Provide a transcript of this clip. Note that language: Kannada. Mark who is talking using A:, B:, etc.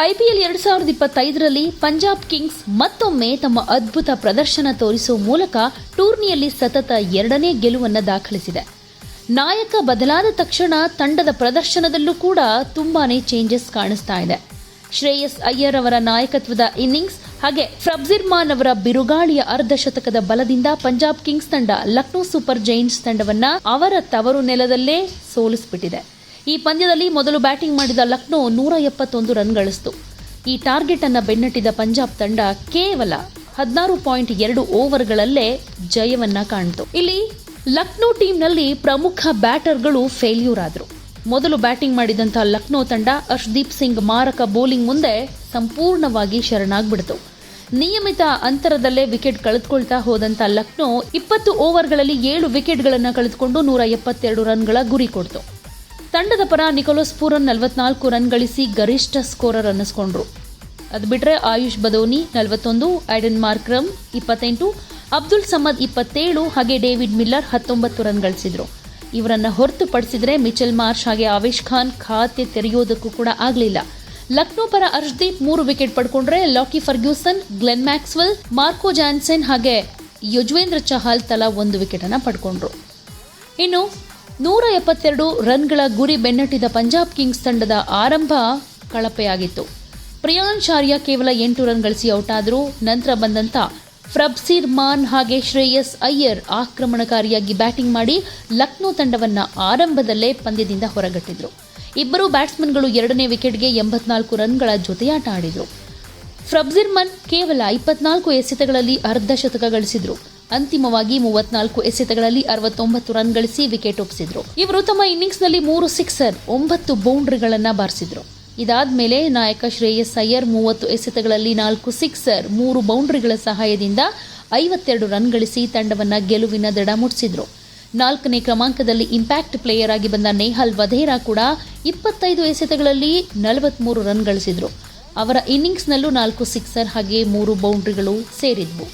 A: ಐಪಿಎಲ್ ಎರಡ್ ಸಾವಿರದ ಇಪ್ಪತ್ತೈದರಲ್ಲಿ ಪಂಜಾಬ್ ಕಿಂಗ್ಸ್ ಮತ್ತೊಮ್ಮೆ ತಮ್ಮ ಅದ್ಭುತ ಪ್ರದರ್ಶನ ತೋರಿಸುವ ಮೂಲಕ ಟೂರ್ನಿಯಲ್ಲಿ ಸತತ ಎರಡನೇ ಗೆಲುವನ್ನು ದಾಖಲಿಸಿದೆ. ನಾಯಕ ಬದಲಾದ ತಕ್ಷಣ ತಂಡದ ಪ್ರದರ್ಶನದಲ್ಲೂ ಕೂಡ ತುಂಬಾನೇ ಚೇಂಜಸ್ ಕಾಣಿಸ್ತಾ ಇದೆ. ಶ್ರೇಯಸ್ ಅಯ್ಯರ್ ಅವರ ನಾಯಕತ್ವದ ಇನ್ನಿಂಗ್ಸ್ ಹಾಗೆ ಫ್ರಬ್ಜಿರ್ಮಾನ್ ಅವರ ಬಿರುಗಾಳಿಯ ಅರ್ಧ ಶತಕದ ಬಲದಿಂದ ಪಂಜಾಬ್ ಕಿಂಗ್ಸ್ ತಂಡ ಲಕ್ನೋ ಸೂಪರ್ ಜೈಂಟ್ಸ್ ತಂಡವನ್ನ ಅವರ ತವರು ನೆಲದಲ್ಲೇ ಸೋಲಿಸಿಬಿಟ್ಟಿದೆ. ಈ ಪಂದ್ಯದಲ್ಲಿ ಮೊದಲು ಬ್ಯಾಟಿಂಗ್ ಮಾಡಿದ ಲಕ್ನೋ ನೂರ ಎಪ್ಪತ್ತೊಂದು ರನ್ ಗಳಿಸಿತು ಈ ಟಾರ್ಗೆಟ್ ಅನ್ನು ಬೆನ್ನಟ್ಟಿದ ಪಂಜಾಬ್ ತಂಡ ಕೇವಲ ಹದಿನಾರು ಪಾಯಿಂಟ್ ಎರಡು ಓವರ್ಗಳಲ್ಲೇ ಜಯವನ್ನ ಕಾಣಿತು. ಇಲ್ಲಿ ಲಕ್ನೋ ಟೀಮ್ನಲ್ಲಿ ಪ್ರಮುಖ ಬ್ಯಾಟರ್ಗಳು ಫೇಲ್ಯೂರ್ ಆದರು ಮೊದಲು ಬ್ಯಾಟಿಂಗ್ ಮಾಡಿದಂಥ ಲಕ್ನೋ ತಂಡ ಅರ್ಷದೀಪ್ ಸಿಂಗ್ ಮಾರಕ ಬೌಲಿಂಗ್ ಮುಂದೆ ಸಂಪೂರ್ಣವಾಗಿ ಶರಣಾಗ್ಬಿಡ್ತು. ನಿಯಮಿತ ಅಂತರದಲ್ಲೇ ವಿಕೆಟ್ ಕಳೆದುಕೊಳ್ತಾ ಹೋದಂತ ಲಕ್ನೋ ಇಪ್ಪತ್ತು ಓವರ್ಗಳಲ್ಲಿ ಏಳು ವಿಕೆಟ್ಗಳನ್ನು ಕಳೆದುಕೊಂಡು ನೂರ ಎಪ್ಪತ್ತೆರಡು ರನ್ಗಳ ಗುರಿ ಕೊಡ್ತು. ತಂಡದ ಪರ ನಿಕೋಲಸ್ ಪೂರನ್ ನಲವತ್ನಾಲ್ಕು ರನ್ ಗಳಿಸಿ ಗರಿಷ್ಠ ಸ್ಕೋರರ್ ಅನ್ನಿಸ್ಕೊಂಡ್ರು. ಅದು ಬಿಟ್ಟರೆ ಆಯುಷ್ ಬದೋನಿ ನಲವತ್ತೊಂದು ಐಡನ್ ಮಾರ್ಕ್ರಮ್ ಇಪ್ಪತ್ತೆಂಟು, ಅಬ್ದುಲ್ ಸಮದ್ ಇಪ್ಪತ್ತೇಳು ಹಾಗೆ ಡೇವಿಡ್ ಮಿಲ್ಲರ್ ಹತ್ತೊಂಬತ್ತು ರನ್ ಗಳಿಸಿದ್ರು. ಇವರನ್ನು ಹೊರತುಪಡಿಸಿದರೆ ಮಿಚೆಲ್ ಮಾರ್ಷ್ ಹಾಗೆ ಆವೇಶ್ ಖಾನ್ ಖಾತೆ ತೆರೆಯೋದಕ್ಕೂ ಕೂಡ ಆಗಲಿಲ್ಲ. ಲಕ್ನೋ ಪರ ಅರ್ಶ್ದೀಪ್ ಮೂರು wicket ಪಡ್ಕೊಂಡ್ರೆ Lockie Ferguson, Glenn Maxwell, Marco Jansen ಹಾಗೆ ಯುಜ್ವೇಂದ್ರ ಚಹಲ್ ತಲಾ ಒಂದು ವಿಕೆಟನ್ನು ಪಡ್ಕೊಂಡ್ರು. ಇನ್ನು ನೂರ ಎಪ್ಪತ್ತೆರಡು ರನ್ಗಳ ಗುರಿ ಬೆನ್ನಟ್ಟಿದ ಪಂಜಾಬ್ ಕಿಂಗ್ಸ್ ತಂಡದ ಆರಂಭ ಕಳಪೆಯಾಗಿತ್ತು. ಪ್ರಿಯಾನ್ ಶಾರ್ಯ ಕೇವಲ ಎಂಟು ರನ್ ಗಳಿಸಿ ಔಟ್ ಆದರೂ ನಂತರ ಬಂದಂತ ಫ್ರಬ್ಸೀರ್ ಮಾನ್ ಹಾಗೆ ಶ್ರೇಯಸ್ ಅಯ್ಯರ್ ಆಕ್ರಮಣಕಾರಿಯಾಗಿ ಬ್ಯಾಟಿಂಗ್ ಮಾಡಿ ಲಕ್ನೋ ತಂಡವನ್ನ ಆರಂಭದಲ್ಲೇ ಪಂದ್ಯದಿಂದ ಹೊರಗಟ್ಟಿದ್ರು. ಇಬ್ಬರು ಬ್ಯಾಟ್ಸ್ಮನ್ಗಳು ಎರಡನೇ ವಿಕೆಟ್ಗೆ ಎಂಬತ್ನಾಲ್ಕು ರನ್ಗಳ ಜೊತೆಯಾಟ ಆಡಿದರು ಫ್ರಬ್ಸಿರ್ಮನ್ ಕೇವಲ ಇಪ್ಪತ್ನಾಲ್ಕು ಎಸೆತಗಳಲ್ಲಿ ಅರ್ಧ ಶತಕ ಗಳಿಸಿದ್ರು. ಅಂತಿಮವಾಗಿ ಮೂವತ್ನಾಲ್ಕು ಎಸೆತಗಳಲ್ಲಿ ಅರವತ್ತೊಂಬತ್ತು ರನ್ ಗಳಿಸಿ ವಿಕೆಟ್ ಒಪ್ಪಿಸಿದ್ರು. ಇವರು ತಮ್ಮ ಇನ್ನಿಂಗ್ಸ್ನಲ್ಲಿ ಮೂರು ಸಿಕ್ಸರ್, ಒಂಬತ್ತು ಬೌಂಡ್ರಿಗಳನ್ನು ಬಾರಿಸಿದ್ರು. ಇದಾದ ಮೇಲೆ ನಾಯಕ ಶ್ರೇಯಸ್ ಅಯ್ಯರ್ ಮೂವತ್ತು ಎಸೆತಗಳಲ್ಲಿ ನಾಲ್ಕು ಸಿಕ್ಸರ್, ಮೂರು ಬೌಂಡ್ರಿಗಳ ಸಹಾಯದಿಂದ ಐವತ್ತೆರಡು ರನ್ ಗಳಿಸಿ ತಂಡವನ್ನು ಗೆಲುವಿನ ದಡ ಮುಟ್ಟಿಸಿದ್ರು ನಾಲ್ಕನೇ ಕ್ರಮಾಂಕದಲ್ಲಿ ಇಂಪ್ಯಾಕ್ಟ್ ಪ್ಲೇಯರ್ ಆಗಿ ಬಂದ ನೇಹಲ್ ವಧೇರಾ ಕೂಡ ಇಪ್ಪತ್ತೈದು ಎಸೆತಗಳಲ್ಲಿ ನಲವತ್ಮೂರು ರನ್ ಗಳಿಸಿದ್ರು. ಅವರ ಇನ್ನಿಂಗ್ಸ್ನಲ್ಲೂ ನಾಲ್ಕು ಸಿಕ್ಸರ್ ಹಾಗೆ ಮೂರು ಬೌಂಡ್ರಿಗಳು ಸೇರಿದ್ವು.